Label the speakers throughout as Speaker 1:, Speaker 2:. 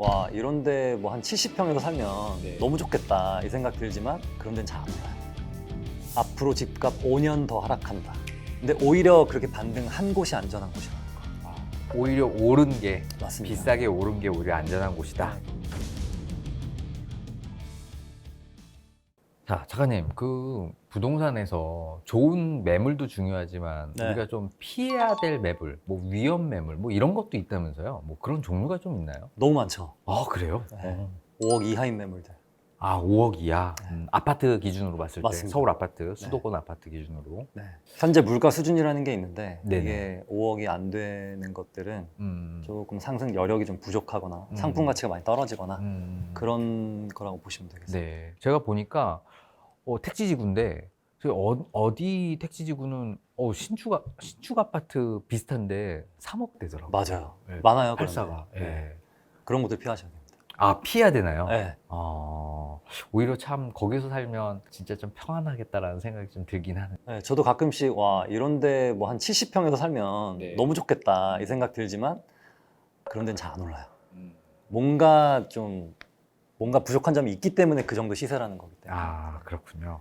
Speaker 1: 와 이런데 뭐 한 70평에서 살면
Speaker 2: 네.
Speaker 1: 너무 좋겠다 이 생각 들지만 그런 데는 잘 안 올라요. 앞으로 집값 5년 더 하락한다. 근데 오히려 그렇게 반등한 곳이 안전한 곳이라는 거.
Speaker 2: 오히려 오른 게
Speaker 1: 맞습니다.
Speaker 2: 비싸게 오른 게 오히려 안전한 곳이다. 자, 작가님, 그 부동산에서 좋은 매물도 중요하지만
Speaker 1: 네.
Speaker 2: 우리가 좀 피해야 될 매물, 뭐 위험 매물, 뭐 이런 것도 있다면서요? 뭐 그런 종류가 좀 있나요?
Speaker 1: 너무 많죠.
Speaker 2: 아, 그래요?
Speaker 1: 네. 5억 이하인 매물들.
Speaker 2: 아, 5억 이하.
Speaker 1: 네.
Speaker 2: 음, 아파트 기준으로 봤을 때
Speaker 1: 맞습니다.
Speaker 2: 서울 아파트, 수도권 아파트 기준으로.
Speaker 1: 네. 현재 물가 수준이라는 게 있는데
Speaker 2: 네네.
Speaker 1: 이게 5억이 안 되는 것들은
Speaker 2: 음.
Speaker 1: 조금 상승 여력이 좀 부족하거나
Speaker 2: 음.
Speaker 1: 상품 가치가 많이 떨어지거나
Speaker 2: 음.
Speaker 1: 그런 거라고 보시면 되겠습니다.
Speaker 2: 네. 제가 보니까 어, 택지지구인데 저 어, 어디 택지지구는 어, 신축 신축 아파트 비슷한데 3억 되더라고요.
Speaker 1: 맞아요.
Speaker 2: 네.
Speaker 1: 많아요. 그런
Speaker 2: 팔사가.
Speaker 1: 데.
Speaker 2: 예.
Speaker 1: 네. 그런 것들 피하셔야 됩니다.
Speaker 2: 아 피해야 되나요?
Speaker 1: 네.
Speaker 2: 어, 오히려 참 거기서 살면 진짜 좀 평안하겠다라는 생각이 좀 들긴 하네.
Speaker 1: 네, 저도 가끔씩 와 이런데 뭐 한 70평에서 살면
Speaker 2: 네.
Speaker 1: 너무 좋겠다 이 생각 들지만 그런 데는 잘 안 올라요. 뭔가 좀 뭔가 부족한 점이 있기 때문에 그 정도 시세라는 거기 때문에
Speaker 2: 아 그렇군요.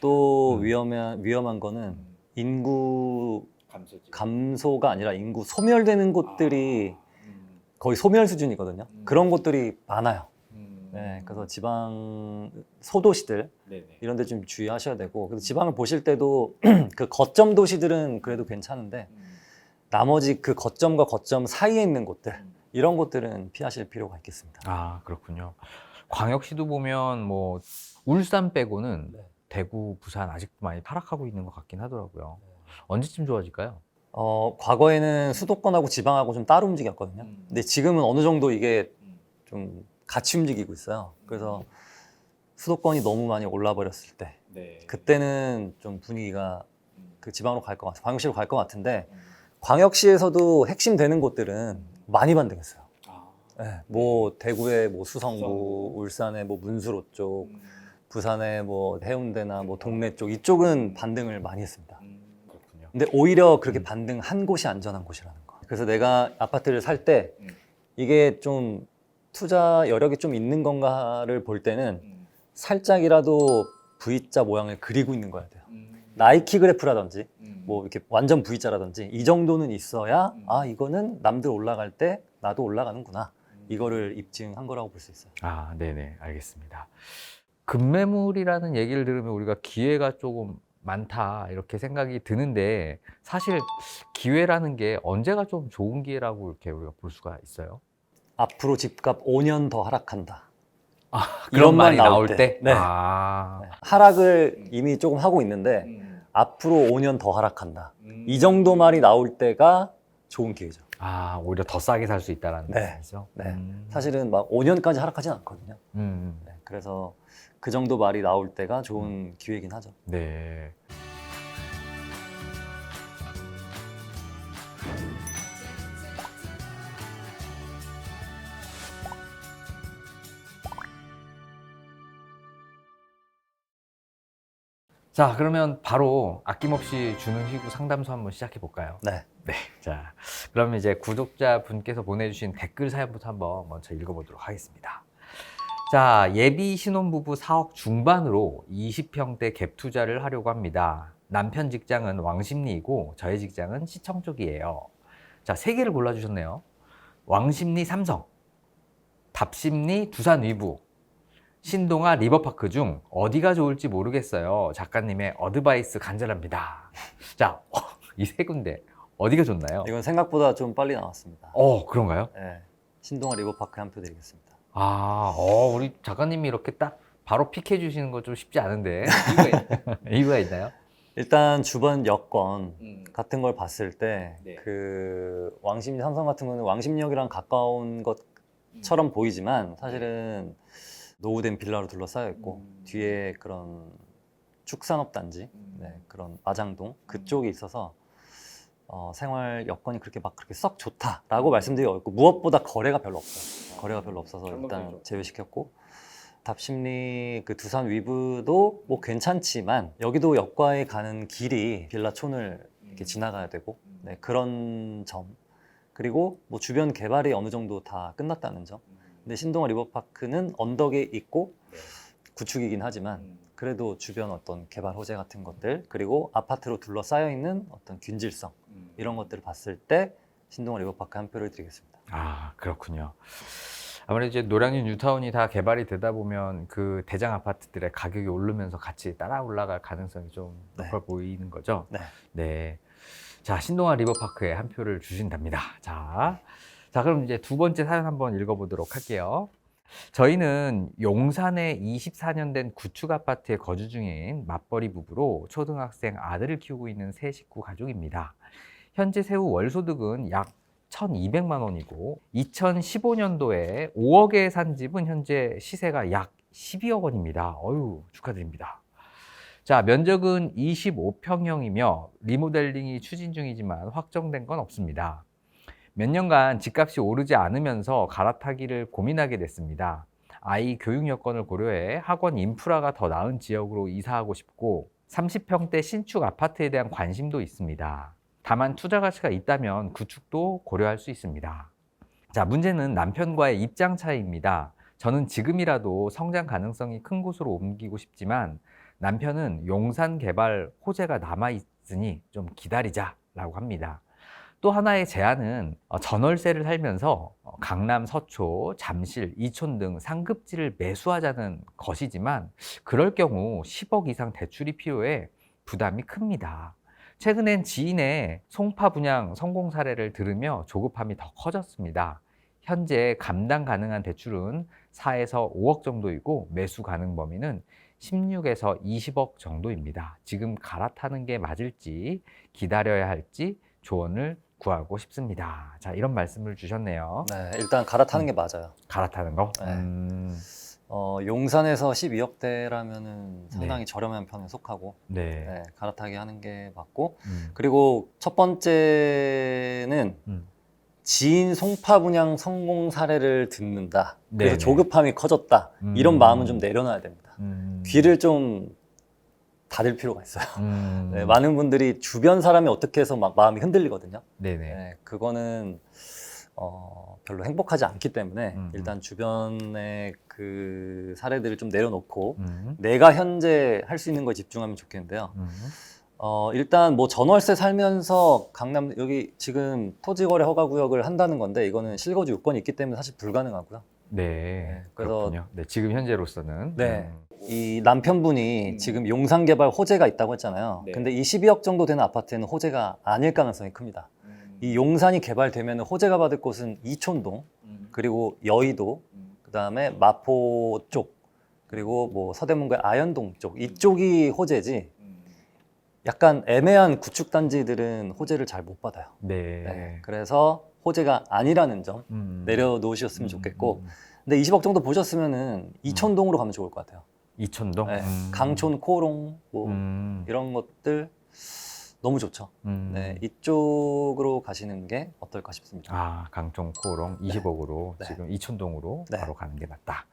Speaker 1: 또
Speaker 2: 음.
Speaker 1: 위험한 위험한 거는 인구
Speaker 2: 감소지.
Speaker 1: 감소가 아니라 인구 소멸되는 곳들이
Speaker 2: 음.
Speaker 1: 거의 소멸 수준이거든요.
Speaker 2: 음.
Speaker 1: 그런 곳들이 많아요. 네, 그래서 지방 소도시들
Speaker 2: 네네.
Speaker 1: 이런 데 좀 주의하셔야 되고 그래서 지방을 보실 때도 그 거점 도시들은 그래도 괜찮은데 나머지 그 거점과 거점 사이에 있는 곳들 이런 곳들은 피하실 필요가 있겠습니다.
Speaker 2: 아 그렇군요. 광역시도 보면 뭐 울산 빼고는
Speaker 1: 네.
Speaker 2: 대구, 부산 아직도 많이 하락하고 있는 것 같긴 하더라고요. 언제쯤 좋아질까요?
Speaker 1: 어, 과거에는 수도권하고 지방하고 좀 따로 움직였거든요.
Speaker 2: 음.
Speaker 1: 근데 지금은 어느 정도 이게 좀 같이 움직이고 있어요. 그래서 수도권이 너무 많이 올라 버렸을 때
Speaker 2: 네.
Speaker 1: 그때는 좀 분위기가 그 지방으로 갈 것 같아요. 광역시로 갈 것 같은데
Speaker 2: 음.
Speaker 1: 광역시에서도 핵심 되는 곳들은 많이 반등했어요.
Speaker 2: 아.
Speaker 1: 네, 뭐 대구의 뭐 수성구,
Speaker 2: 수성구.
Speaker 1: 울산의 뭐 문수로 쪽,
Speaker 2: 음.
Speaker 1: 부산의 뭐 해운대나 뭐 동래 쪽 이쪽은 반등을 많이 했습니다.
Speaker 2: 그렇군요.
Speaker 1: 근데 오히려 그렇게
Speaker 2: 음.
Speaker 1: 반등한 곳이 안전한 곳이라는 거. 그래서 내가 아파트를 살 때
Speaker 2: 음.
Speaker 1: 이게 좀 투자 여력이 좀 있는 건가를 볼 때는 살짝이라도 V자 모양을 그리고 있는 거야 돼요. 나이키 그래프라든지 뭐 이렇게 완전 V자라든지 이 정도는 있어야
Speaker 2: 음.
Speaker 1: 아 이거는 남들 올라갈 때 나도 올라가는구나 이거를 입증한 거라고 볼 수 있어요.
Speaker 2: 아, 네네, 알겠습니다. 급매물이라는 얘기를 들으면 우리가 기회가 조금 많다 이렇게 생각이 드는데 사실 기회라는 게 언제가 좀 좋은 기회라고 이렇게 우리가 볼 수가 있어요.
Speaker 1: 앞으로 집값 5년 더 하락한다.
Speaker 2: 아,
Speaker 1: 이런
Speaker 2: 그런 말이
Speaker 1: 말
Speaker 2: 나올 때,
Speaker 1: 때. 네.
Speaker 2: 아,
Speaker 1: 네. 하락을 이미 조금 하고 있는데 앞으로 5년 더 하락한다. 이 정도 말이 나올 때가 좋은 기회죠.
Speaker 2: 아, 오히려 더 싸게 살 수 있다라는
Speaker 1: 네.
Speaker 2: 말씀이죠.
Speaker 1: 네.
Speaker 2: 음.
Speaker 1: 사실은 막 5년까지 하락하진 않거든요.
Speaker 2: 음,
Speaker 1: 네, 그래서 그 정도 말이 나올 때가 좋은 기회긴 하죠.
Speaker 2: 네. 자, 그러면 바로 아낌없이 주는 희구 상담소 한번 시작해 볼까요?
Speaker 1: 네.
Speaker 2: 네. 자, 그러면 이제 구독자 분께서 보내주신 댓글 사연부터 한번 먼저 읽어보도록 하겠습니다. 자, 예비 신혼부부 4억 중반으로 20평대 갭 투자를 하려고 합니다. 남편 직장은 왕십리이고 저의 직장은 시청 쪽이에요. 자, 세 개를 골라주셨네요. 왕십리 삼성, 답십리 두산 위부, 신동아 리버파크 중 어디가 좋을지 모르겠어요. 작가님의 어드바이스 간절합니다. 자, 이세 군데 어디가 좋나요?
Speaker 1: 이건 생각보다 좀 빨리 나왔습니다.
Speaker 2: 어, 그런가요?
Speaker 1: 네. 신동아 리버파크 한 표 드리겠습니다.
Speaker 2: 아, 어, 우리 작가님이 이렇게 딱 바로 픽해 주시는 거 좀 쉽지 않은데 이유가, 있- 이유가 있나요?
Speaker 1: 일단 주변 여건
Speaker 2: 음.
Speaker 1: 같은 걸 봤을 때
Speaker 2: 네.
Speaker 1: 그 왕십리 삼성 같은 경우는 왕십역이랑 가까운 것처럼 보이지만 사실은 노후된 빌라로 둘러싸여 있고
Speaker 2: 음.
Speaker 1: 뒤에 그런 축산업 단지 네, 그런 마장동 그쪽에 있어서 어, 생활 여건이 그렇게 막 그렇게 썩 좋다라고 말씀드리기 어렵고 무엇보다 거래가 별로 없어요. 거래가 별로 없어서 일단
Speaker 2: 상관없죠.
Speaker 1: 제외시켰고 답심리 그 두산 위브도 뭐 괜찮지만 여기도 역과에 가는 길이 빌라촌을 이렇게 지나가야 되고 네, 그런 점. 그리고 뭐 주변 개발이 어느 정도 다 끝났다는 점 근데 신동아 리버파크는 언덕에 있고
Speaker 3: 네.
Speaker 1: 구축이긴 하지만
Speaker 3: 음.
Speaker 1: 그래도 주변 어떤 개발 호재 같은 것들 그리고 아파트로 둘러싸여 있는 어떤 균질성
Speaker 3: 음.
Speaker 1: 이런 것들을 봤을 때 신동아 리버파크 한 표를 드리겠습니다.
Speaker 2: 아 그렇군요. 아무래도 이제 노량진 뉴타운이 다 개발이 되다 보면 그 대장 아파트들의 가격이 오르면서 같이 따라 올라갈 가능성이 좀
Speaker 1: 네.
Speaker 2: 높아 보이는 거죠.
Speaker 1: 네.
Speaker 2: 네. 자, 신동아 리버파크에 한 표를 주신답니다. 자, 자, 그럼 이제 두 번째 사연 한번 읽어보도록 할게요. 저희는 용산에 24년 된 구축 아파트에 거주 중인 맞벌이 부부로 초등학생 아들을 키우고 있는 세 식구 가족입니다. 현재 세후 월 소득은 약 1,200만 원이고 2015년도에 5억에 산 집은 현재 시세가 약 12억 원입니다. 어유 축하드립니다. 자, 면적은 25평형이며 리모델링이 추진 중이지만 확정된 건 없습니다. 몇 년간 집값이 오르지 않으면서 갈아타기를 고민하게 됐습니다. 아이 교육 여건을 고려해 학원 인프라가 더 나은 지역으로 이사하고 싶고 30평대 신축 아파트에 대한 관심도 있습니다. 다만 투자 가치가 있다면 구축도 고려할 수 있습니다. 자, 문제는 남편과의 입장 차이입니다. 저는 지금이라도 성장 가능성이 큰 곳으로 옮기고 싶지만 남편은 용산 개발 호재가 남아 있으니 좀 기다리자라고 합니다. 또 하나의 제안은 어, 전월세를 살면서 어, 강남, 서초, 잠실, 이촌 등 상급지를 매수하자는 것이지만 그럴 경우 10억 이상 대출이 필요해 부담이 큽니다. 최근엔 지인의 송파 분양 성공 사례를 들으며 조급함이 더 커졌습니다. 현재 감당 가능한 대출은 4에서 5억 정도이고 매수 가능 범위는 16에서 20억 정도입니다. 지금 갈아타는 게 맞을지 기다려야 할지 조언을 구하고 싶습니다. 자, 이런 말씀을 주셨네요.
Speaker 1: 네, 일단 갈아타는 게 맞아요.
Speaker 2: 갈아타는 거?
Speaker 1: 네.
Speaker 2: 음,
Speaker 1: 어, 용산에서 12억대라면은 상당히 저렴한 편에 속하고
Speaker 2: 네.
Speaker 1: 네, 갈아타기 하는 게 맞고
Speaker 2: 음,
Speaker 1: 그리고 첫 번째는
Speaker 2: 음.
Speaker 1: 지인 송파 분양 성공 사례를 듣는다. 그래서
Speaker 2: 네네.
Speaker 1: 조급함이 커졌다.
Speaker 2: 음.
Speaker 1: 이런 마음은 좀 내려놔야 됩니다.
Speaker 2: 음,
Speaker 1: 귀를 좀 닫을 필요가 있어요.
Speaker 2: 음,
Speaker 1: 네, 많은 분들이 주변 사람이 어떻게 해서 막 마음이 흔들리거든요.
Speaker 2: 네네.
Speaker 1: 네, 그거는 어, 별로 행복하지 않기 때문에
Speaker 2: 음,
Speaker 1: 일단 주변의 그 사례들을 좀 내려놓고
Speaker 2: 음,
Speaker 1: 내가 현재 할 수 있는 거에 집중하면 좋겠는데요.
Speaker 2: 음,
Speaker 1: 어, 일단 뭐 전월세 살면서 강남 여기 지금 토지거래 허가 구역을 한다는 건데 이거는 실거주 요건이 있기 때문에 사실 불가능하고요.
Speaker 2: 네.
Speaker 1: 네, 그래서-
Speaker 2: 그렇군요. 네, 지금 현재로서는.
Speaker 1: 네.
Speaker 2: 음,
Speaker 1: 이 남편분이
Speaker 3: 음.
Speaker 1: 지금 용산 개발 호재가 있다고 했잖아요.
Speaker 3: 네.
Speaker 1: 근데 이 12억 정도 되는 아파트는 호재가 아닐 가능성이 큽니다.
Speaker 3: 음.
Speaker 1: 이 용산이 개발되면 호재가 받을 곳은 이촌동
Speaker 3: 음.
Speaker 1: 그리고 여의도
Speaker 3: 음.
Speaker 1: 그다음에 마포 쪽 그리고 뭐 서대문구의 아현동 쪽 이쪽이 호재지
Speaker 3: 음.
Speaker 1: 약간 애매한 구축 단지들은 호재를 잘 못 받아요.
Speaker 2: 네.
Speaker 1: 네, 그래서 호재가 아니라는 점
Speaker 2: 음,
Speaker 1: 내려놓으셨으면
Speaker 2: 음,
Speaker 1: 좋겠고
Speaker 2: 음,
Speaker 1: 근데 20억 정도 보셨으면은 이촌동으로 가면 좋을 것 같아요.
Speaker 2: 이촌동.
Speaker 1: 네,
Speaker 2: 음,
Speaker 1: 강촌, 코롱 뭐
Speaker 2: 음,
Speaker 1: 이런 것들 너무 좋죠.
Speaker 2: 음.
Speaker 1: 네, 이쪽으로 가시는 게 어떨까 싶습니다.
Speaker 2: 아, 강촌 코롱 20억으로
Speaker 1: 네.
Speaker 2: 지금 이촌동으로
Speaker 1: 네.
Speaker 2: 바로 가는 게 맞다.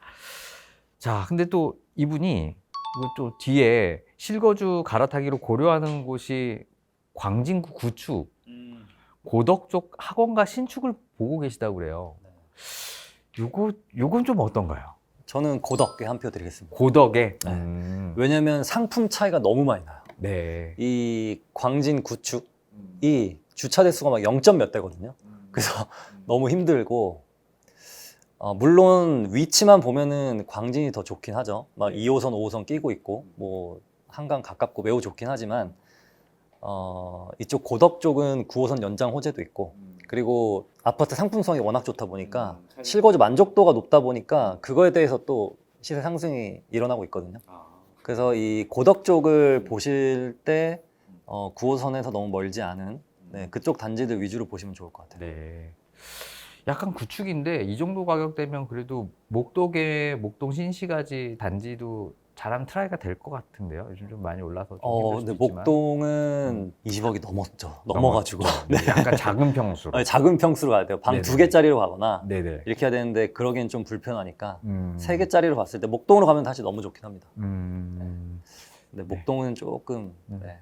Speaker 2: 자, 근데 또 이분이 이거 또 뒤에 실거주 갈아타기로 고려하는 곳이 광진구 구축,
Speaker 3: 음.
Speaker 2: 고덕 쪽 학원과 신축을 보고 계시다고 그래요.
Speaker 1: 네.
Speaker 2: 요거 요건 좀 어떤가요?
Speaker 1: 저는 고덕에 한 표 드리겠습니다.
Speaker 2: 고덕에.
Speaker 1: 네.
Speaker 2: 음,
Speaker 1: 왜냐면 상품 차이가 너무 많이 나요.
Speaker 2: 네.
Speaker 1: 이 광진 구축이
Speaker 3: 음.
Speaker 1: 주차 대수가 막 0. 몇 대거든요.
Speaker 3: 음.
Speaker 1: 그래서
Speaker 3: 음.
Speaker 1: 너무 힘들고 어, 물론 위치만 보면은 광진이 더 좋긴 하죠. 막 2호선, 5호선 끼고 있고 뭐 한강 가깝고 매우 좋긴 하지만 어, 이쪽 고덕 쪽은 9호선 연장 호재도 있고
Speaker 3: 음.
Speaker 1: 그리고 아파트 상품성이 워낙 좋다 보니까
Speaker 3: 음, 살-
Speaker 1: 실거주 만족도가 높다 보니까 그거에 대해서 또 시세 상승이 일어나고 있거든요.
Speaker 3: 아.
Speaker 1: 그래서 이 고덕 쪽을 보실 때 어, 9호선에서 너무 멀지 않은 네, 그쪽 단지들 위주로 보시면 좋을 것 같아요.
Speaker 2: 네. 약간 구축인데 이 정도 가격대면 그래도 목동의 목동 신시가지 단지도 잘하면 트라이가 될 것 같은데요. 요즘 좀 많이 올라서 좀
Speaker 1: 어,
Speaker 2: 힘들 수도
Speaker 1: 근데
Speaker 2: 있지만.
Speaker 1: 목동은 20억이 넘었죠. 넘어가지고
Speaker 2: 네, 약간 작은 평수로.
Speaker 1: 아니, 작은 평수로 가야 돼요. 방
Speaker 2: 네네.
Speaker 1: 두 개짜리로 가거나
Speaker 2: 네네.
Speaker 1: 이렇게 해야 되는데 그러기엔 좀 불편하니까
Speaker 2: 음.
Speaker 1: 세 개짜리로 봤을 때 목동으로 가면 다시 너무 좋긴 합니다.
Speaker 2: 음.
Speaker 1: 근데 목동은 조금
Speaker 2: 음.
Speaker 1: 네,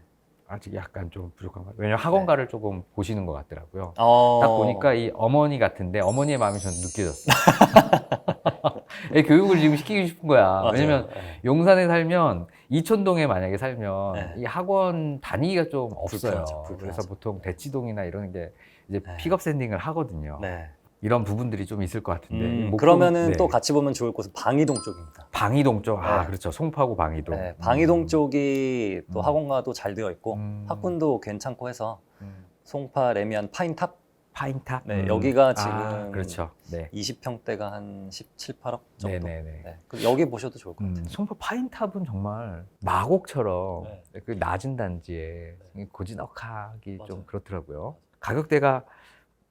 Speaker 2: 아직 약간 좀 부족한 것 같아요. 왜냐면 학원가를 조금 보시는 것 같더라고요.
Speaker 1: 어...
Speaker 2: 딱 보니까 이 어머니 같은데 어머니의 마음이 저는 느껴졌어요. 애 교육을 지금 시키고 싶은 거야.
Speaker 1: 맞아요.
Speaker 2: 왜냐면
Speaker 1: 네.
Speaker 2: 용산에 살면 이촌동에 만약에 살면
Speaker 1: 네.
Speaker 2: 이 학원 다니기가 좀 없어요.
Speaker 1: 불편하죠, 불편하죠.
Speaker 2: 그래서 보통 대치동이나 이런 게 이제
Speaker 1: 네.
Speaker 2: 픽업 샌딩을 하거든요.
Speaker 1: 네.
Speaker 2: 이런 부분들이 좀 있을 것 같은데. 이
Speaker 1: 음,
Speaker 2: 목동-
Speaker 1: 그러면은
Speaker 2: 네.
Speaker 1: 또 같이 보면 좋을 곳은 방이동 쪽입니다.
Speaker 2: 방이동 쪽. 아,
Speaker 1: 네.
Speaker 2: 그렇죠. 송파구 방이동.
Speaker 1: 네, 방이동
Speaker 2: 음.
Speaker 1: 쪽이 또
Speaker 2: 음.
Speaker 1: 학원가도 잘 되어 있고
Speaker 2: 음.
Speaker 1: 학군도 괜찮고 해서
Speaker 2: 음.
Speaker 1: 송파 레미안 파인탑
Speaker 2: 파인탑.
Speaker 1: 네, 여기가
Speaker 2: 아,
Speaker 1: 지금
Speaker 2: 그렇죠. 네.
Speaker 1: 20평대가 한 17, 8억 정도.
Speaker 2: 네네네.
Speaker 1: 네, 그 여기 보셔도 좋을 것 같아요.
Speaker 2: 음, 송파 파인탑은 정말 마곡처럼
Speaker 1: 네.
Speaker 2: 그 낮은 단지에 고즈넉하기 좀
Speaker 1: 맞아요.
Speaker 2: 그렇더라고요. 가격대가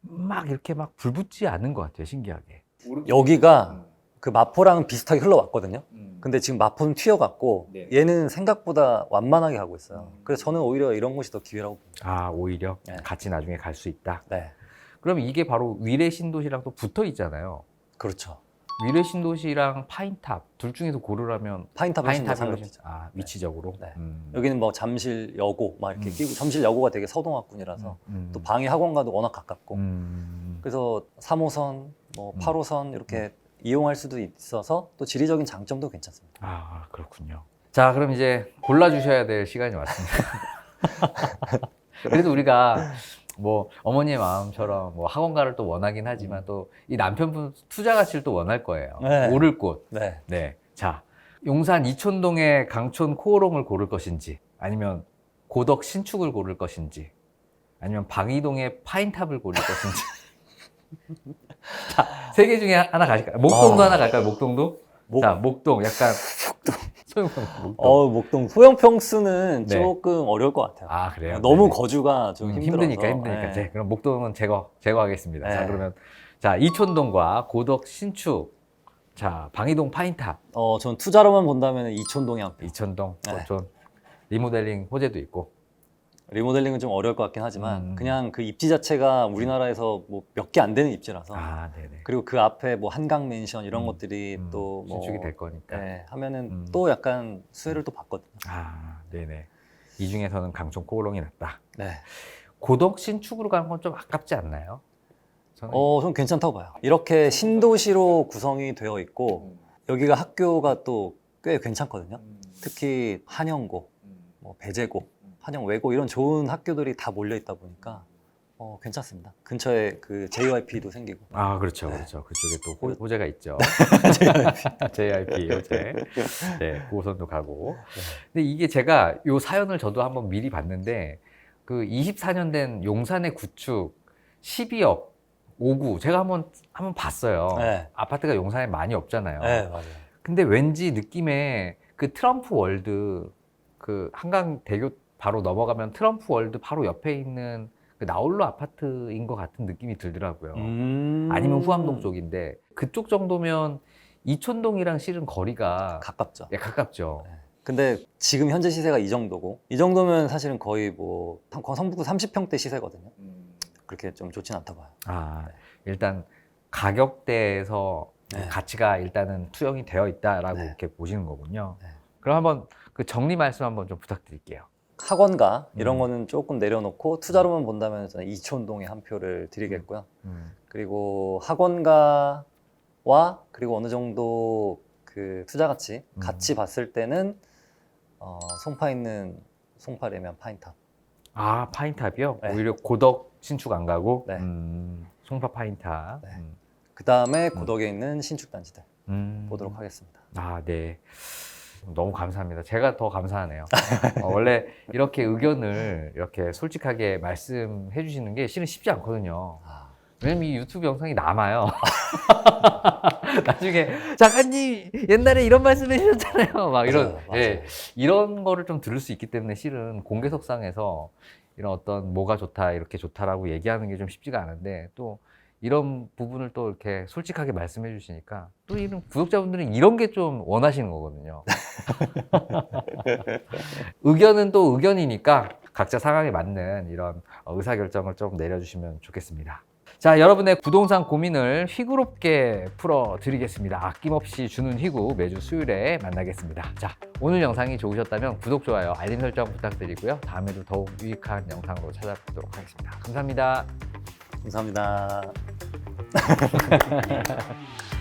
Speaker 2: 막 이렇게 막 불붙지 않는 것 같아요. 신기하게.
Speaker 1: 여기가 그 마포랑 비슷하게 흘러왔거든요.
Speaker 2: 음.
Speaker 1: 근데 지금 마포는 튀어갔고
Speaker 2: 네.
Speaker 1: 얘는 생각보다 완만하게 가고 있어요.
Speaker 2: 음.
Speaker 1: 그래서 저는 오히려 이런 곳이 더 기회라고 봅니다.
Speaker 2: 아 오히려
Speaker 1: 네.
Speaker 2: 같이 나중에 갈 수 있다.
Speaker 1: 네,
Speaker 2: 그럼 이게 바로 위례 신도시랑 또 붙어 있잖아요.
Speaker 1: 그렇죠.
Speaker 2: 위례 신도시랑 파인탑 둘 중에서 고르라면
Speaker 1: 훨씬 더
Speaker 2: 파인탑이
Speaker 1: 상급이죠.
Speaker 2: 아 위치적으로.
Speaker 1: 네.
Speaker 2: 음.
Speaker 1: 여기는 뭐 잠실 여고 막 이렇게
Speaker 2: 음.
Speaker 1: 끼고 잠실 여고가 되게 서동학군이라서
Speaker 2: 음.
Speaker 1: 또 방위 학원가도 워낙 가깝고
Speaker 2: 음.
Speaker 1: 그래서 3호선, 뭐
Speaker 2: 음.
Speaker 1: 8호선 이렇게 이용할 수도 있어서 또 지리적인 장점도 괜찮습니다.
Speaker 2: 아 그렇군요. 자 그럼 이제 골라 주셔야 될 시간이 왔습니다. 그래도 우리가 뭐 어머니의 마음처럼 뭐 학원가를 또 원하긴 하지만 또이 남편분 투자 가치를 또 원할 거예요.
Speaker 1: 네.
Speaker 2: 오를 곳.
Speaker 1: 네.
Speaker 2: 네. 자 용산 이촌동의 강촌 코오롱을 고를 것인지 아니면 고덕 신축을 고를 것인지 아니면 방이동의 파인탑을 고를 것인지. 자 세 개 중에 하나 가실까요? 목동도
Speaker 1: 아.
Speaker 2: 하나 갈까요? 목동도?
Speaker 1: 목-
Speaker 2: 자, 목동 약간.
Speaker 1: 어, 목동 소형평수는
Speaker 2: 네.
Speaker 1: 조금 어려울 것 같아요.
Speaker 2: 아 그래요?
Speaker 1: 너무
Speaker 2: 네네.
Speaker 1: 거주가 좀
Speaker 2: 음,
Speaker 1: 힘들어서.
Speaker 2: 힘드니까 힘드니까.
Speaker 1: 네.
Speaker 2: 네, 그럼 목동은 제거 제거하겠습니다. 자
Speaker 1: 네.
Speaker 2: 그러면 자 이촌동과 고덕 신축, 자 방이동 파인탑,
Speaker 1: 어, 전 투자로만 본다면 이촌동이 한 표.
Speaker 2: 이촌동,
Speaker 1: 네.
Speaker 2: 고촌 리모델링 호재도 있고.
Speaker 1: 리모델링은 좀 어려울 것 같긴 하지만
Speaker 2: 음.
Speaker 1: 그냥 그 입지 자체가 우리나라에서 뭐 몇 개 안 되는 입지라서
Speaker 2: 아 네네.
Speaker 1: 그리고 그 앞에 뭐 한강 맨션 이런
Speaker 2: 음,
Speaker 1: 것들이
Speaker 2: 음,
Speaker 1: 또 뭐,
Speaker 2: 신축이 될 거니까.
Speaker 1: 네, 하면은
Speaker 2: 음.
Speaker 1: 또 약간 수혜를 또 받거든요.
Speaker 2: 아 네네. 이 중에서는 강촌 코오롱이 낫다.
Speaker 1: 네.
Speaker 2: 고덕 신축으로 가는 건 좀 아깝지 않나요? 저는
Speaker 1: 어, 좀 괜찮다고 봐요. 이렇게 신도시로 구성이 되어 있고 여기가 학교가 또 꽤 괜찮거든요. 특히 한영고, 뭐 배재고, 한영외고 이런 좋은 학교들이 다 몰려 있다 보니까 어, 괜찮습니다. 근처에 그 JYP도 생기고.
Speaker 2: 아 그렇죠
Speaker 1: 네.
Speaker 2: 그렇죠 그쪽에 또 호, 호재가 있죠 JIP 호재 네 고선도 가고 근데 이게 제가 요 사연을 저도 한번 미리 봤는데 그 24년 된 용산의 구축 12억 5구 제가 한번 한번 봤어요
Speaker 1: 네.
Speaker 2: 아파트가 용산에 많이 없잖아요
Speaker 1: 네, 맞아요.
Speaker 2: 근데 왠지 느낌에 그 트럼프 월드 그 한강 대교 바로 넘어가면 트럼프 월드 바로 옆에 있는 그 나홀로 아파트인 것 같은 느낌이 들더라고요.
Speaker 1: 음...
Speaker 2: 아니면 후암동 쪽인데 그쪽 정도면 이촌동이랑 실은 거리가
Speaker 1: 가깝죠.
Speaker 2: 예, 가깝죠.
Speaker 1: 근데 지금 현재 시세가 이 정도고 이 정도면 사실은 거의 뭐 성북구 30평대 시세거든요. 그렇게 좀 좋진 않다 봐요.
Speaker 2: 아 일단 가격대에서
Speaker 1: 네.
Speaker 2: 가치가 일단은 투영이 되어 있다라고
Speaker 1: 네.
Speaker 2: 이렇게 보시는 거군요.
Speaker 1: 네.
Speaker 2: 그럼 한번 그 정리 말씀 한번 좀 부탁드릴게요.
Speaker 1: 학원가 이런
Speaker 2: 음.
Speaker 1: 거는 조금 내려놓고 투자로만 본다면 저는 이촌동에 한 표를 드리겠고요.
Speaker 2: 음.
Speaker 1: 그리고 학원가와 그리고 어느 정도 그 투자 가치
Speaker 2: 음.
Speaker 1: 같이 봤을 때는 어, 송파 있는 송파 레면 파인탑.
Speaker 2: 아 파인탑이요?
Speaker 1: 네.
Speaker 2: 오히려 고덕 신축 안 가고
Speaker 1: 네.
Speaker 2: 음, 송파 파인탑.
Speaker 1: 네.
Speaker 2: 음.
Speaker 1: 그 다음에 고덕에 있는 신축 단지들
Speaker 2: 음.
Speaker 1: 보도록 하겠습니다.
Speaker 2: 아, 네. 너무 감사합니다. 제가 더 감사하네요. 어, 원래 이렇게 의견을 이렇게 솔직하게 말씀해 주시는 게 실은 쉽지 않거든요.
Speaker 1: 아,
Speaker 2: 왜냐면 이 유튜브 영상이 남아요. 나중에 작가님 옛날에 이런 말씀해 주셨잖아요. 막 이런
Speaker 1: 맞아요, 맞아요.
Speaker 2: 예, 이런 거를 좀 들을 수 있기 때문에 실은 공개석상에서 이런 어떤 뭐가 좋다 이렇게 좋다라고 얘기하는 게 좀 쉽지가 않은데 또 이런 부분을 또 이렇게 솔직하게 말씀해 주시니까 또 이런 구독자분들은 이런 게 좀 원하시는 거거든요. 의견은 또 의견이니까 각자 상황에 맞는 이런 어, 의사결정을 좀 내려주시면 좋겠습니다. 자, 여러분의 부동산 고민을 희구롭게 풀어드리겠습니다. 아낌없이 주는 희구 매주 수요일에 만나겠습니다. 자, 오늘 영상이 좋으셨다면 구독, 좋아요, 알림 설정 부탁드리고요. 다음에도 더욱 유익한 영상으로 찾아뵙도록 하겠습니다. 감사합니다.
Speaker 1: 감사합니다. Thank you.